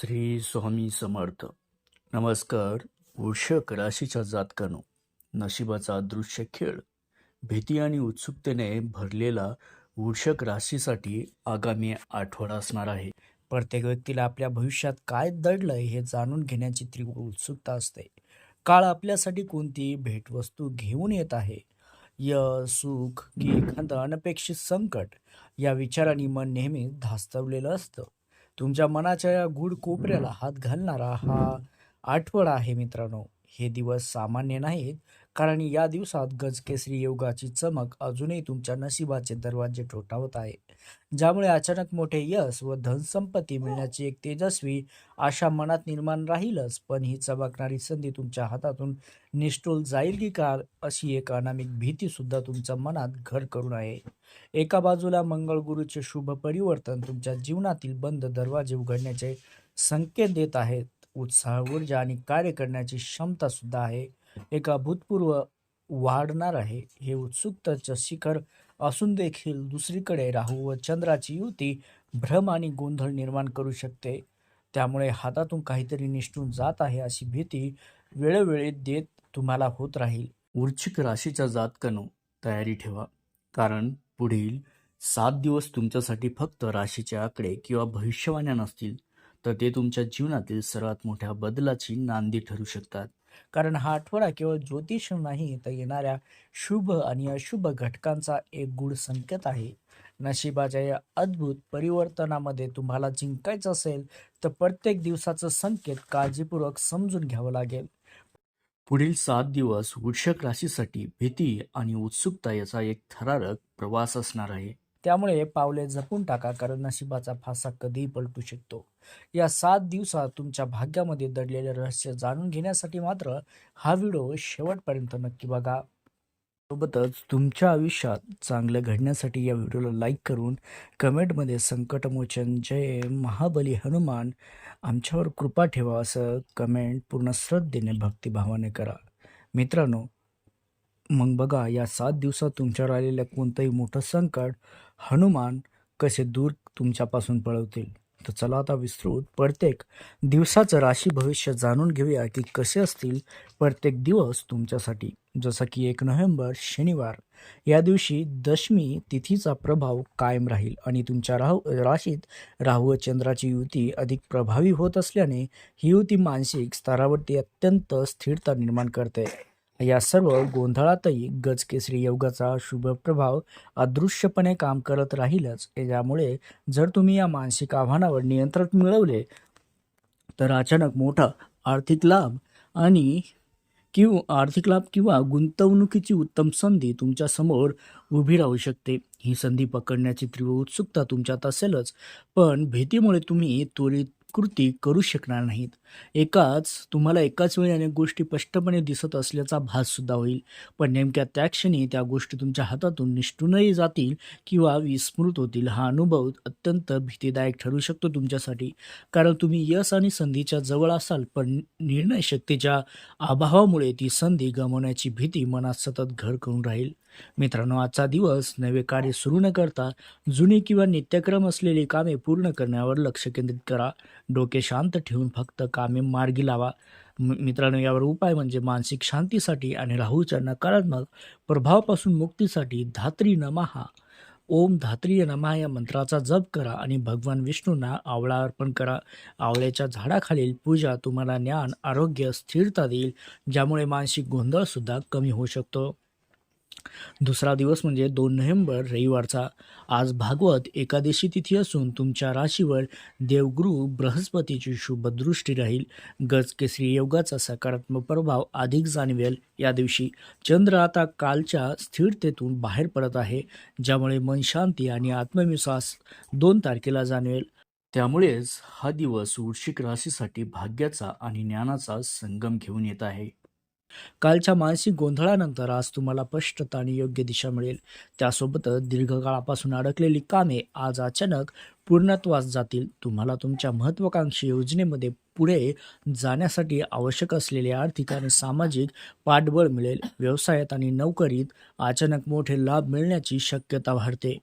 श्री स्वामी समर्थ. नमस्कार वृषक राशीच्या जातकानो. नशिबाचा दृश्य खेळ. भीती आणि उत्सुकतेने भरलेला वृषक राशीसाठी आगामी आठवडा असणार आहे. प्रत्येक व्यक्तीला आपल्या भविष्यात काय दडलंय हे जाणून घेण्याची तीव्र उत्सुकता असते. काळ आपल्यासाठी कोणती भेटवस्तू घेऊन येत आहे? यश सुख की एखादं अनपेक्षित संकट या विचारांनी मन नेहमी धास्तवलेलं असतं. तुमच्या मनाच्या या गूढ कोपऱ्याला हात घालणारा हा आठवडा आहे मित्रांनो. हे दिवस सामान्य नाहीत कारण या दिवसात गजकेसरी योगाची चमक अजूनही तुमच्या नशिबाचे दरवाजे ठोठावत आहे. ज्यामुळे अचानक मोठे यश व धनसंपत्ती मिळण्याची एक तेजस्वी आशा मनात निर्माण राहीलच पण ही चमकणारी संधी तुमच्या हातातून निष्ठूल जाईल की का अशी एक अनामिक भीती सुद्धा तुमच्या मनात घर करून आहे. एका बाजूला मंगळ गुरुचे शुभ परिवर्तन तुमच्या जीवनातील बंद दरवाजे उघडण्याचे संकेत देत आहेत उत्साह ऊर्जा आणि कार्य करण्याची क्षमता सुद्धा आहे. एक अभूतपूर्व वाढणार आहे. हे उत्सुकतेचं शिखर असून देखील दुसरीकडे राहू व चंद्राची युती भ्रम आणि गोंधळ निर्माण करू शकते. त्यामुळे हातातून काहीतरी निष्ठून जात आहे अशी भीती वेळोवेळी देत तुम्हाला होत राहील. वृश्चिक राशीच्या जातकानो तयारी ठेवा. कारण पुढील सात दिवस तुमच्यासाठी फक्त राशीचे आकडे किंवा भविष्यवाण्या नसतील तर ते तुमच्या जीवनातील सर्वात मोठ्या बदलाची नांदी ठरू शकतात. कारण हा आठवडा केवळ ज्योतिष नाही तर येणाऱ्या शुभ आणि अशुभ घटकांचा एक गूढ संकेत आहे. नशिबाच्या या अद्भुत परिवर्तनामध्ये तुम्हाला जिंकायचं असेल तर प्रत्येक दिवसाचं संकेत काळजीपूर्वक समजून घ्यावं लागेल. पुढील सात दिवस वृक्षक राशीसाठी भीती आणि उत्सुकता याचा एक थरारक प्रवास असणार आहे. त्यामुळे पावले जपून टाका कारण नशिबाचा फासा कधीही पलटू शकतो. या सात दिवसात तुमच्या भाग्यामध्ये दडलेले रहस्य जाणून घेण्यासाठी मात्र हा व्हिडिओ शेवटपर्यंत नक्की बघा. सोबतच तुमच्या आयुष्यात चांगलं घडण्यासाठी या व्हिडिओला लाईक करून कमेंटमध्ये संकटमोचन जय महाबली हनुमान आमच्यावर कृपा ठेवा असं कमेंट पूर्ण श्रद्धेने भक्तिभावाने करा. मित्रांनो मग बघा या सात दिवसात तुमच्यावर आलेलं कोणतंही मोठं संकट हनुमान कसे दूर तुमच्यापासून पळवतील? तर चला आता विस्तृत. प्रत्येक दिवसाचं राशी भविष्य जाणून घेऊया की कसे असतील प्रत्येक दिवस तुमच्यासाठी. जसं की एक नोव्हेंबर शनिवार. या दिवशी दशमी तिथीचा प्रभाव कायम राहील आणि तुमच्या राहू राशीत राहू व चंद्राची युती अधिक प्रभावी होत असल्याने ही युती मानसिक स्तरावरती अत्यंत स्थिरता निर्माण करते. या सर्व गोंधळातही गजकेसरी योगाचा शुभ प्रभाव अदृश्यपणे काम करत राहीलच. यामुळे जर तुम्ही या मानसिक आव्हानावर नियंत्रण मिळवले तर अचानक मोठा आर्थिक लाभ आणि किंवा आर्थिक लाभ किंवा गुंतवणुकीची उत्तम संधी तुमच्यासमोर उभी राहू शकते. ही संधी पकडण्याची तीव्र उत्सुकता तुमच्यात असेलच पण भीतीमुळे तुम्ही त्वरित कृती करू शकणार नाहीत. एकाच तुम्हाला एकाच वेळी अनेक गोष्टी स्पष्टपणे दिसत असल्याचा भास सुद्धा होईल. पण नेमक्या त्या क्षणी त्या गोष्टी तुमच्या हातातून निष्ठूनही जातील किंवा विस्मृत होतील. हा अनुभव अत्यंत भीतीदायक ठरू शकतो तुमच्यासाठी. कारण तुम्ही यश आणि संधीच्या जवळ असाल पण निर्णय शक्तीच्या अभावामुळे ती संधी गमावण्याची भीती मनात सतत घर करून राहील. मित्रांनो आजचा दिवस नवे कार्य सुरू न करता जुनी किंवा नित्यक्रम असलेली कामे पूर्ण करण्यावर लक्ष केंद्रित करा. डोके शांत ठेवून फक्त कामे मार्गी लावा. म- मित्रांनो यावर उपाय म्हणजे मानसिक शांतीसाठी आणि राहूच्या नकारात्मक प्रभावापासून मुक्तीसाठी धात्री नमहा. ओम धात्रीय नमहा या मंत्राचा जप करा आणि भगवान विष्णूंना आवळा अर्पण करा. आवळ्याच्या झाडाखालील पूजा तुम्हाला ज्ञान आरोग्य स्थिरता देईल ज्यामुळे मानसिक गोंधळसुद्धा कमी होऊ शकतो. दुसरा दिवस म्हणजे दोन नोव्हेंबर रविवारचा. आज भागवत एकादशी तिथी असून तुमच्या राशीवर देवगुरु बृहस्पतीची शुभदृष्टी राहील. गज केसरी योगाचा सकारात्मक प्रभाव अधिक जाणवेल. या दिवशी चंद्र आता कालच्या स्थिरतेतून बाहेर पडत आहे ज्यामुळे मन शांती आणि आत्मविश्वास दोन तारखेला जाणवेल. त्यामुळेच हा दिवस वृश्चिक राशीसाठी भाग्याचा आणि ज्ञानाचा संगम घेऊन येत आहे. कालच्या मानसिक गोंधळानंतर आज तुम्हाला स्पष्टता आणि योग्य दिशा मिळेल. त्यासोबतच दीर्घकाळापासून अडकलेली कामे आज अचानक पूर्णत्वास जातील. तुम्हाला तुमच्या महत्त्वाकांक्षी योजनेमध्ये पुढे जाण्यासाठी आवश्यक असलेले आर्थिक आणि सामाजिक पाठबळ मिळेल. व्यवसायात आणि नोकरीत अचानक मोठे लाभ मिळण्याची शक्यता वाढते.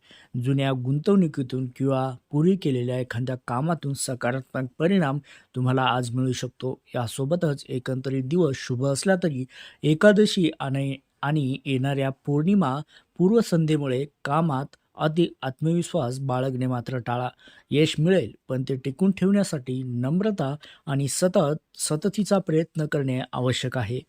जुन्या गुंतवणुकीतून किंवा पूर्वी केलेल्या एखाद्या कामातून सकारात्मक परिणाम तुम्हाला आज मिळू शकतो. यासोबतच एकंदरीत दिवस शुभ असला तरी एकादशी आणि आणि येणाऱ्या पौर्णिमा पूर्वसंध्येमुळे कामात अति आत्मविश्वास बाळगणे मात्र टाळा. यश मिळेल पण ते टिकून ठेवण्यासाठी नम्रता आणि सतत सततीचा प्रयत्न करणे आवश्यक आहे.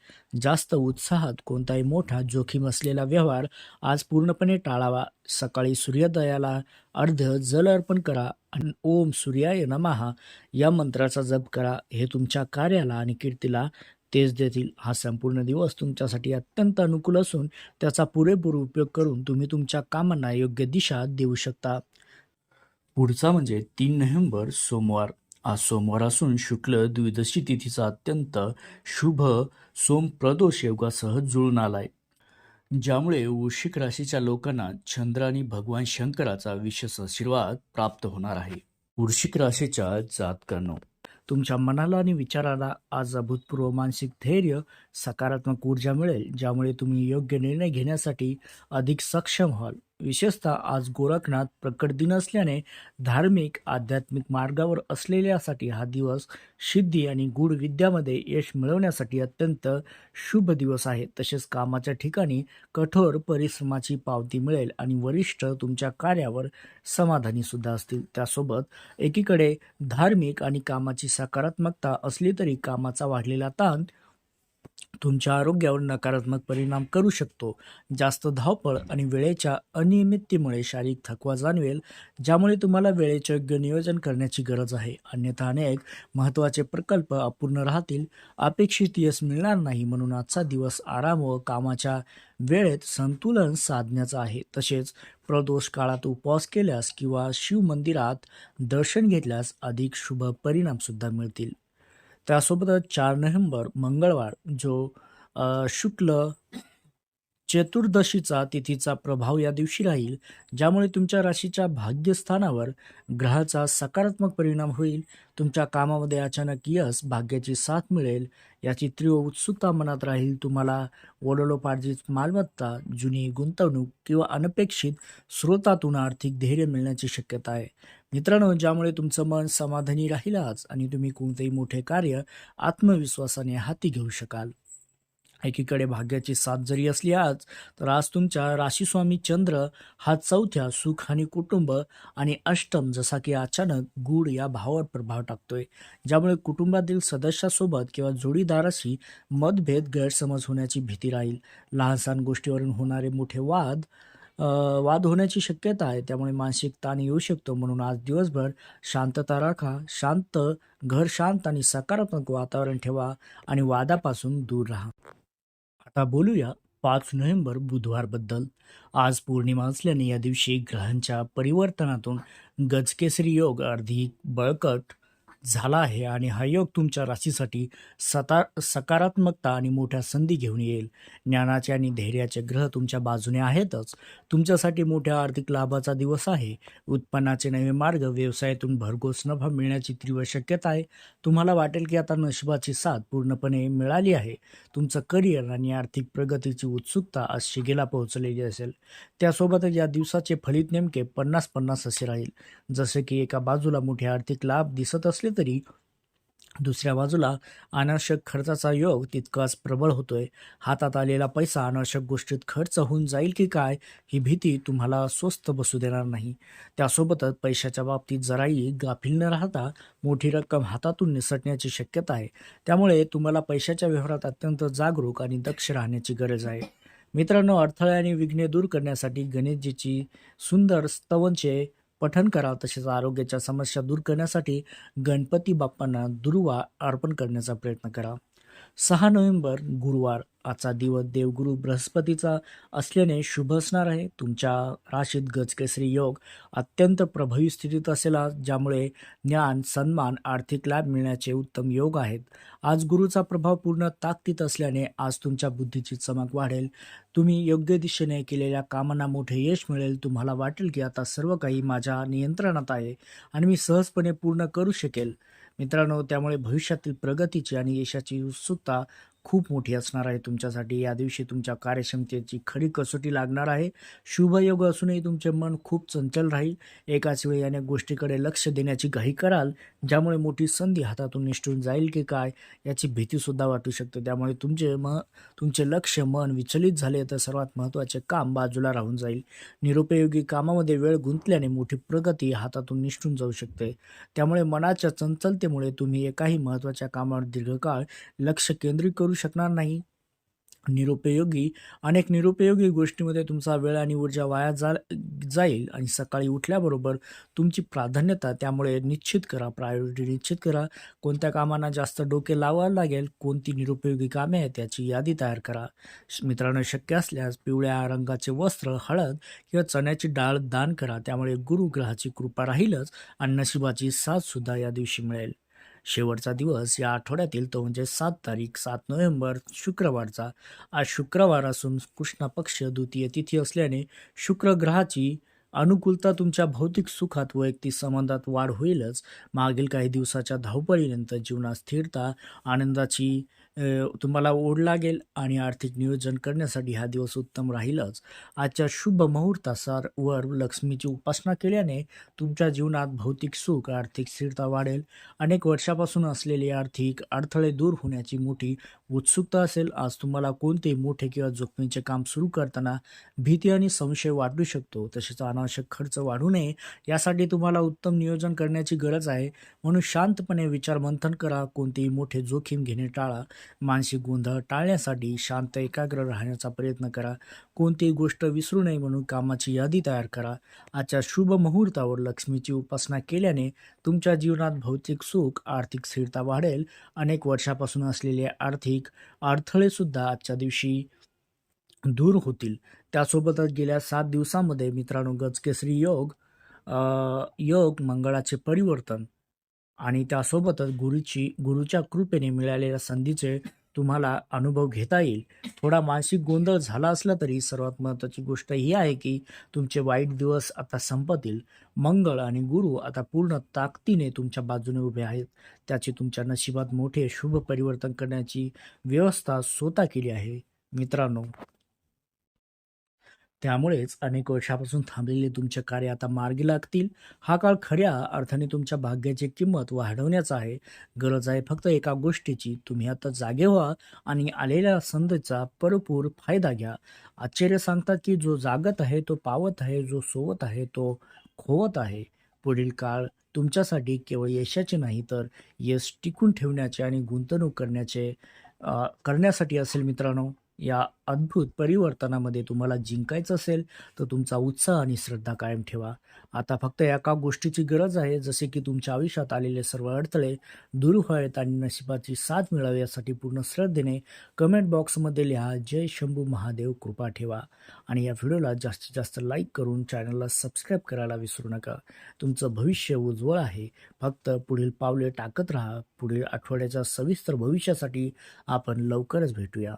जास्त उत्साहात कोणताही मोठा जोखीम असलेला व्यवहार आज पूर्णपणे टाळावा. सकाळी सूर्योदयाला अर्ध जल अर्पण करा आणि ओम सूर्याय नमहा या मंत्राचा जप करा. हे तुमच्या कार्याला आणि कीर्तीला तेज देतील. हा संपूर्ण दिवस तुमच्यासाठी अत्यंत अनुकूल असून त्याचा पुरेपूर उपयोग करून तुम्ही तुमच्या कामांना योग्य दिशा देऊ शकता. पुढचा म्हणजे तीन नोव्हेंबर सोमवार. आज सोमवार असून शुक्ल द्विदशी तिथीचा अत्यंत शुभ सोम प्रदोष योगासह जुळून आलाय. ज्यामुळे वृश्चिक राशीच्या लोकांना चंद्र आणि भगवान शंकराचा विशेष आशीर्वाद प्राप्त होणार आहे. वृश्चिक राशीच्या जातकांनो तुमच्या मनाला आणि विचाराला आज अभूतपूर्व मानसिक धैर्य सकारात्मक ऊर्जा मिळेल ज्यामुळे तुम्ही योग्य निर्णय घेण्यासाठी अधिक सक्षम व्हाल. विशेषतः आज गोरखनाथ प्रकट दिन असल्याने धार्मिक आध्यात्मिक मार्गावर असलेल्यासाठी हा दिवस सिद्धी आणि गूढ विद्यामध्ये यश मिळवण्यासाठी अत्यंत शुभ दिवस आहे. तसेच कामाच्या ठिकाणी कठोर परिश्रमाची पावती मिळेल आणि वरिष्ठ तुमच्या कार्यावर समाधानी सुद्धा असतील. त्यासोबत एकीकडे धार्मिक आणि कामाची सकारात्मकता असली तरी कामाचा वाढलेला ताण तुमच्या आरोग्यावर नकारात्मक परिणाम करू शकतो. जास्त धावपळ आणि वेळेच्या अनियमिततेमुळे शारीरिक थकवा जाणवेल ज्यामुळे तुम्हाला वेळेचे योग्य नियोजन करण्याची गरज आहे. अन्यथा अनेक महत्त्वाचे प्रकल्प अपूर्ण राहतील. अपेक्षित यश मिळणार नाही म्हणून आजचा दिवस आराम व कामाच्या वेळेत संतुलन साधण्याचा आहे. तसेच प्रदोष काळात उपवास केल्यास किंवा शिव मंदिरात दर्शन घेतल्यास अधिक शुभ परिणामसुद्धा मिळतील. त्यासोबतच चार नोव्हेंबर मंगळवार जो शुक्ल चतुर्दशीचा तिथीचा प्रभाव या दिवशी राहील ज्यामुळे तुमच्या राशीच्या भाग्यस्थानावर ग्रहाचा सकारात्मक परिणाम होईल तुमच्या कामामध्ये अचानक यश भाग्याची साथ मिळेल याची तीव्र उत्सुकता मनात राहील तुम्हाला वडलोपार्जित मालमत्ता जुनी गुंतवणूक किंवा अनपेक्षित स्रोतातून आर्थिक धैर्य मिळण्याची शक्यता आहे. मित्रांनो ज्यामुळे तुमचं मन समाधानी राहील आज आणि तुम्ही कोणतेही मोठे कार्य आत्मविश्वासाने हाती घेऊ शकाल. एकीकडे भाग्याची साथ जरी असली आज तर आज तुमच्या राशीस्वामी चंद्र हा चौथ्या सुख आणि कुटुंब आणि अष्टम जसा की अचानक गूढ या भावावर प्रभाव टाकतोय. ज्यामुळे कुटुंबातील सदस्यासोबत किंवा जोडीदाराशी मतभेद गैरसमज होण्याची भीती राहील. लहान सहान गोष्टीवरून होणारे मोठे वाद वाद होण्याची शक्यता आहे. त्यामुळे मानसिक ताण येऊ शकतो. म्हणून आज दिवसभर शांतता राखा शांत घर शांत आणि सकारात्मक वातावरण ठेवा आणि वादापासून दूर राहा. आता बोलूया पाच नोव्हेंबर बुधवारबद्दल. आज पौर्णिमा असल्याने या दिवशी ग्रहांच्या परिवर्तनातून गजकेसरी योग अर्धी बळकट झाला आहे आणि हा योग तुमच्या राशीसाठी सता सकारात्मकता आणि मोठ्या संधी घेऊन येईल. ज्ञानाचे आणि धैर्याचे ग्रह तुमच्या बाजूने आहेतच. तुमच्यासाठी मोठ्या आर्थिक लाभाचा दिवस आहे. उत्पन्नाचे नवे मार्ग व्यवसायातून भरघोस नफा मिळण्याची तीव्र शक्यता आहे. तुम्हाला वाटेल की आता नशिबाची साथ पूर्णपणे मिळाली आहे. तुमचं करिअर आणि आर्थिक प्रगतीची उत्सुकता आज शिगेला पोहोचलेली असेल. त्यासोबतच या दिवसाचे फलित नेमके पन्नास पन्नास असे राहील. जसे की एका बाजूला मोठे आर्थिक लाभ दिसत असले तरी दुसऱ्या बाजूला अनावश्यक खर्चाचा योग तितकाच प्रबळ होतोय. हातात आलेला पैसा अनावश्यक गोष्टीत खर्च होऊन जाईल की काय ही भीती तुम्हाला स्वस्त बसू देणार नाही. त्यासोबतच पैशाच्या बाबतीत जराही गाफील न राहता मोठी रक्कम हातातून निसटण्याची शक्यता आहे. त्यामुळे तुम्हाला पैशाच्या व्यवहारात अत्यंत जागरूक आणि दक्ष राहण्याची गरज आहे. मित्रांनो अडथळे आणि विघ्ने दूर करण्यासाठी गणेशजीची सुंदर स्तवनचे पठण करा तसेच आरोग्याच्या समस्या दूर करण्यासाठी गणपती बाप्पांना दुर्वा अर्पण करण्याचा प्रयत्न करा. सहा नोव्हेंबर गुरुवार. आजचा दिवस देवगुरु बृहस्पतीचा असल्याने शुभ असणार आहे. तुमच्या राशीत गजकेसरी योग अत्यंत प्रभावी स्थितीत असेल ज्यामुळे ज्ञान सन्मान आर्थिक लाभ मिळण्याचे उत्तम योग आहेत. आज गुरुचा प्रभाव पूर्ण ताकदीत असल्याने आज तुमच्या बुद्धीची चमक वाढेल. तुम्ही योग्य दिशेने केलेल्या कामांना मोठे यश मिळेल. तुम्हाला वाटेल की आता सर्व काही माझ्या नियंत्रणात आहे आणि मी सहजपणे पूर्ण करू शकेल. मित्रांनो त्यामुळे भविष्यातील प्रगतीची आणि यशाची उत्सुकता खूप मोठी असणार आहे तुमच्यासाठी. या दिवशी तुमच्या कार्यक्षमतेची खरी कसोटी लागणार आहे. शुभयोग असूनही तुमचे मन खूप चंचल राहील. एकाच वेळी अनेक गोष्टीकडे लक्ष देण्याची घाई कराल. ज्यामुळे मोठी संधी हातातून निष्ठून जाईल की काय याची भीतीसुद्धा वाटू शकते. त्यामुळे तुमचे म तुमचे लक्ष मन विचलित झाले तर सर्वात महत्त्वाचे काम बाजूला राहून जाईल. निरुपयोगी कामामध्ये वेळ गुंतल्याने मोठी प्रगती हातातून निष्ठून जाऊ शकते. त्यामुळे मनाच्या चंचलतेमुळे तुम्ही एकाही महत्त्वाच्या कामावर दीर्घकाळ लक्ष केंद्रित करू शकणार नाही. निरुपयोगी अनेक निरुपयोगी गोष्टीमध्ये तुमचा वेळ आणि ऊर्जा वाया जा जाईल आणि सकाळी उठल्याबरोबर तुमची प्राधान्यता त्यामुळे निश्चित करा प्रायोरिटी निश्चित करा. कोणत्या कामांना जास्त डोके लावावं लागेल कोणती निरुपयोगी कामे आहेत त्याची यादी तयार करा. श- मित्रांनो शक्य असल्यास पिवळ्या रंगाचे वस्त्र हळद किंवा चण्याची डाळ दान करा. त्यामुळे गुरुग्रहाची कृपा राहीलच आणि नशिबाची साथसुद्धा या दिवशी मिळेल. शेवटचा दिवस या आठवड्यातील तो म्हणजे सात तारीख सात नोव्हेंबर शुक्रवारचा. आज शुक्रवार असून कृष्ण पक्ष द्वितीय तिथी असल्याने शुक्र ग्रहाची अनुकूलता तुमच्या भौतिक सुखात वैयक्तिक संबंधात वाढ होईलच. मागील काही दिवसाच्या धावपळीनंतर जीवनात स्थिरता आनंदाची तुम्हाला ओढ लागेल आणि आर्थिक नियोजन करण्यासाठी हा दिवस उत्तम राहीलच. आजच्या शुभ मुहूर्तासार वर लक्ष्मीची उपासना केल्याने तुमच्या जीवनात भौतिक सुख आर्थिक स्थिरता वाढेल. अनेक वर्षापासून असलेले आर्थिक अडथळे दूर होण्याची मोठी उत्सुकता असेल आज तुम्हाला कोणतेही मोठे किंवा जोखमीचे काम सुरू करताना भीती आणि संशय वाटू शकतो. तसेच अनावश्यक खर्च वाढू नये यासाठी तुम्हाला उत्तम नियोजन करण्याची गरज आहे. म्हणून शांतपणे विचार मंथन करा कोणतेही मोठे जोखीम घेणे टाळा. मानसिक गोंधळ टाळण्यासाठी शांत एकाग्र राहण्याचा प्रयत्न करा. कोणतीही गोष्ट विसरू नये म्हणून कामाची यादी तयार करा. आजच्या शुभ मुहूर्तावर लक्ष्मीची उपासना केल्याने तुमच्या जीवनात भौतिक सुख आर्थिक स्थिरता वाढेल. अनेक वर्षापासून असलेले आर्थिक अडथळे सुद्धा आजच्या दिवशी दूर होतील. त्यासोबतच गेल्या सात दिवसामध्ये मित्रांनो गजकेसरी योग योग मंगळाचे परिवर्तन आणि त्यासोबतच गुरुची गुरुच्या कृपेने मिळालेल्या संधीचे तुम्हाला अनुभव घेता येईल. थोडा मानसिक गोंधळ झाला असला तरी सर्वात महत्त्वाची गोष्ट ही आहे की तुमचे वाईट दिवस आता संपतील. मंगळ आणि गुरु आता पूर्ण ताकदीने तुमच्या बाजूने उभे आहेत. त्याची तुमच्या नशिबात मोठे शुभ परिवर्तन करण्याची व्यवस्था स्वतः केली आहे. मित्रांनो त्यामुळेच अनेक वर्षापासून थांबलेले तुमचे कार्य आता मार्गी लागतील. हा काळ खऱ्या अर्थाने तुमच्या भाग्याची किंमत वाढवण्याचा आहे. गरज आहे फक्त एका गोष्टीची. तुम्ही आता जागे व्हा आणि आलेल्या संधीचा भरपूर फायदा घ्या. आश्चर्य सांगतात की जो जागत आहे तो पावत आहे जो सोवत आहे तो खोवत आहे. पुढील काळ तुमच्यासाठी केवळ यशाचे नाही तर यश टिकून ठेवण्याचे आणि गुंतवणूक करण्याचे करण्यासाठी असेल मित्रांनो. या अद्भुत परिवर्तनामध्ये तुम्हाला जिंकायचं असेल तर तुमचा उत्साह आणि श्रद्धा कायम ठेवा. आता फक्त एका गोष्टीची गरज आहे जसे की तुमच्या आयुष्यात आलेले सर्व अडथळे दूर व्हावेत आणि नशिबाची साथ मिळावी यासाठी पूर्ण श्रद्धेने कमेंट बॉक्समध्ये लिहा जय शंभू महादेव कृपा ठेवा. आणि या व्हिडिओला जास्तीत जास्त लाईक करून चॅनलला सबस्क्राईब करायला विसरू नका. तुमचं भविष्य उज्ज्वल आहे. फक्त पुढील पावले टाकत राहा. पुढील आठवड्याच्या सविस्तर भविष्यासाठी आपण लवकरच भेटूया.